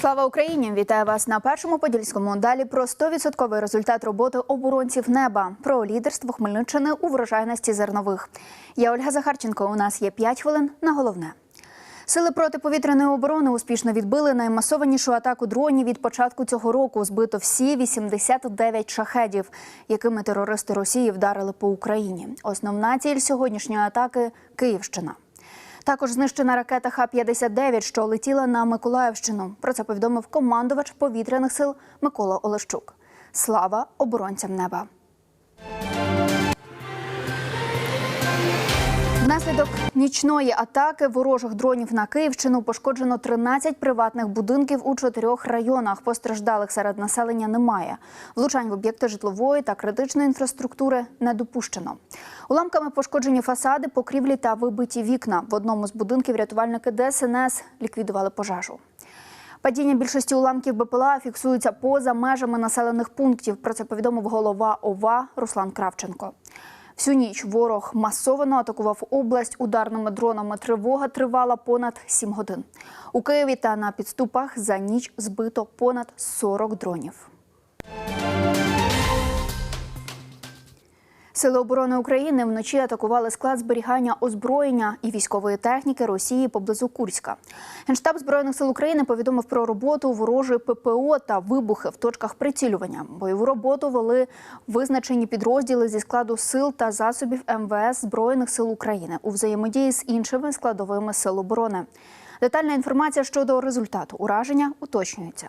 Слава Україні! Вітаю вас на першому подільському. Далі про 100% результат роботи оборонців неба, про лідерство Хмельниччини у врожайності зернових. Я Ольга Захарченко. У нас є 5 хвилин на головне. Сили протиповітряної оборони успішно відбили наймасованішу атаку дронів від початку цього року. Збито всі 89 шахедів, якими терористи Росії вдарили по Україні. Основна ціль сьогоднішньої атаки Київщина. Також знищена ракета Х-59, що летіла на Миколаївщину. Про це повідомив командувач повітряних сил Микола Олещук. Слава оборонцям неба. Внаслідок нічної атаки ворожих дронів на Київщину пошкоджено 13 приватних будинків у чотирьох районах. Постраждалих серед населення немає. Влучань в об'єкти житлової та критичної інфраструктури не допущено. Уламками пошкоджені фасади, покрівлі та вибиті вікна. В одному з будинків рятувальники ДСНС ліквідували пожежу. Падіння більшості уламків БПЛА фіксується поза межами населених пунктів. Про це повідомив голова ОВА Руслан Кравченко. Всю ніч ворог масово атакував область ударними дронами. Тривога тривала понад 7 годин. У Києві та на підступах за ніч збито понад 40 дронів. Сили оборони України вночі атакували склад зберігання озброєння і військової техніки Росії поблизу Курська. Генштаб збройних сил України повідомив про роботу ворожої ППО та вибухи в точках прицілювання. Бойову роботу вели визначені підрозділи зі складу сил та засобів МВС збройних сил України у взаємодії з іншими складовими сил оборони. Детальна інформація щодо результату ураження уточнюється.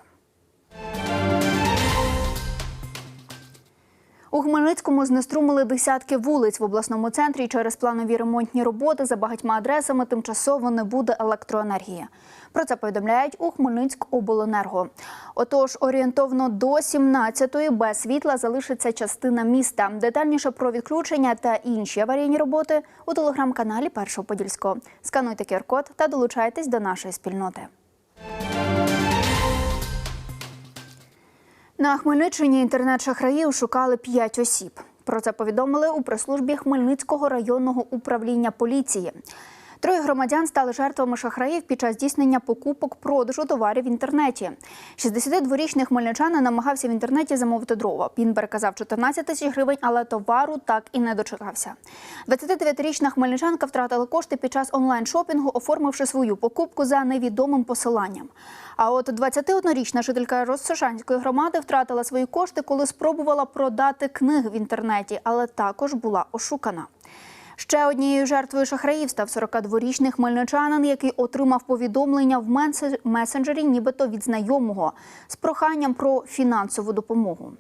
У Хмельницькому знеструмили десятки вулиць в обласному центрі. Через планові ремонтні роботи за багатьма адресами тимчасово не буде електроенергії. Про це повідомляють у Хмельницькобленерго. Отож, орієнтовно до 17-ї без світла залишиться частина міста. Детальніше про відключення та інші аварійні роботи у телеграм-каналі Першого Подільського. Скануйте QR-код та долучайтесь до нашої спільноти. На Хмельниччині інтернет-шахраїв шукали п'ять осіб. Про це повідомили у прес-службі Хмельницького районного управління поліції. Троє громадян стали жертвами шахраїв під час здійснення покупок продажу товарів в інтернеті. 62-річний хмельничанин намагався в інтернеті замовити дрова. Він переказав 14 тисяч гривень, але товару так і не дочекався. 29-річна хмельничанка втратила кошти під час онлайн-шопінгу, оформивши свою покупку за невідомим посиланням. А от 21-річна жителька Ростошанської громади втратила свої кошти, коли спробувала продати книги в інтернеті, але також була ошукана. Ще однією жертвою шахраїв став 42-річний хмельничанин, який отримав повідомлення в месенджері, нібито від знайомого, з проханням про фінансову допомогу.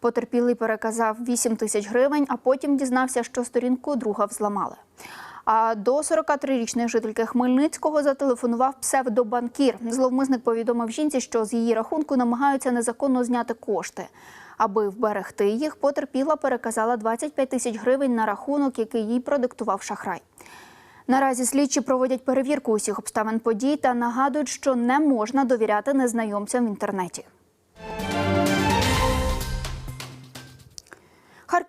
Потерпілий переказав 8 тисяч гривень, а потім дізнався, що сторінку друга взламали. А до 43-річної жительки Хмельницького зателефонував псевдобанкір. Зловмисник повідомив жінці, що з її рахунку намагаються незаконно зняти кошти. Аби вберегти їх, потерпіла переказала 25 тисяч гривень на рахунок, який їй продиктував шахрай. Наразі слідчі проводять перевірку усіх обставин подій та нагадують, що не можна довіряти незнайомцям в інтернеті.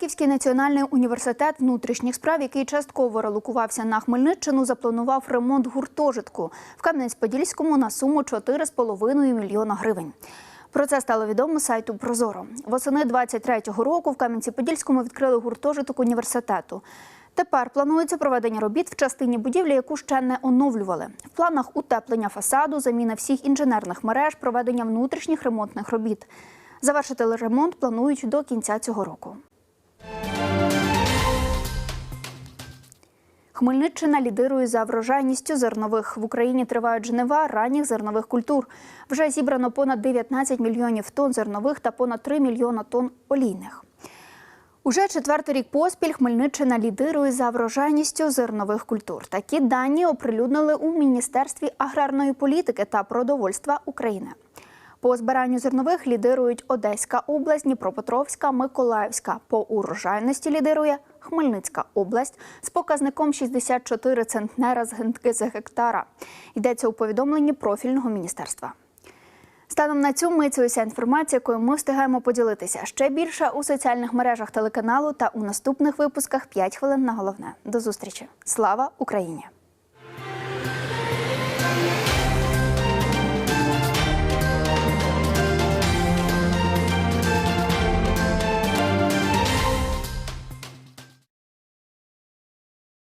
Харківський національний університет внутрішніх справ, який частково релокувався на Хмельниччину, запланував ремонт гуртожитку в Кам'янець-Подільському на суму 4,5 мільйона гривень. Про це стало відомо сайту Прозоро. Восени 23-го року в Кам'янці-Подільському відкрили гуртожиток університету. Тепер планується проведення робіт в частині будівлі, яку ще не оновлювали. В планах утеплення фасаду, заміна всіх інженерних мереж, проведення внутрішніх ремонтних робіт. Завершити ремонт планують до кінця цього року. Хмельниччина лідирує за врожайністю зернових. В Україні тривають жнива ранніх зернових культур. Вже зібрано понад 19 мільйонів тонн зернових та понад 3 мільйона тонн олійних. Уже четвертий рік поспіль Хмельниччина лідирує за врожайністю зернових культур. Такі дані оприлюднили у Міністерстві аграрної політики та продовольства України. По збиранню зернових лідирують Одеська область, Дніпропетровська, Миколаївська. По урожайності лідирує Хмельницька область з показником 64 центнера з за гектара. Йдеться у повідомленні профільного міністерства. Станом на цю мить уся інформація, якою ми встигаємо поділитися ще більше у соціальних мережах телеканалу та у наступних випусках «5 хвилин на головне. До зустрічі. Слава Україні!